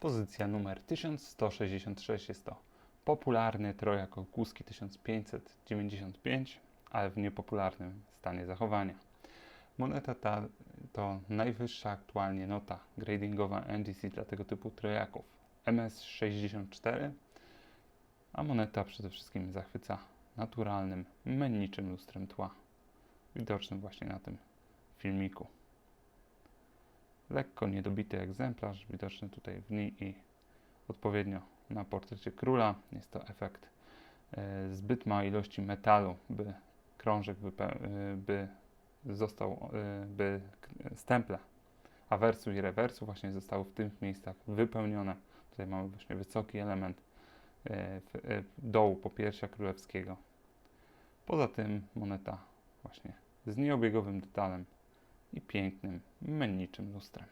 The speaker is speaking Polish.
Pozycja numer 1166 jest to popularny trojak Okuski 1595, ale w niepopularnym stanie zachowania. Moneta ta to najwyższa aktualnie nota gradingowa NDC dla tego typu trojaków MS64, a moneta przede wszystkim zachwyca naturalnym, menniczym lustrem tła, widocznym właśnie na tym filmiku. Lekko niedobity egzemplarz, widoczny tutaj w dni i odpowiednio na portrecie króla. Jest to efekt e, zbyt małej ilości metalu, by krążek wype- e, by został, e, by stemple awersu i rewersu właśnie zostały w tych miejscach wypełnione. Tutaj mamy właśnie wysoki element e, w, dołu popiersia królewskiego. Poza tym moneta właśnie z nieobiegowym detalem i pięknym, menniczym lustrem.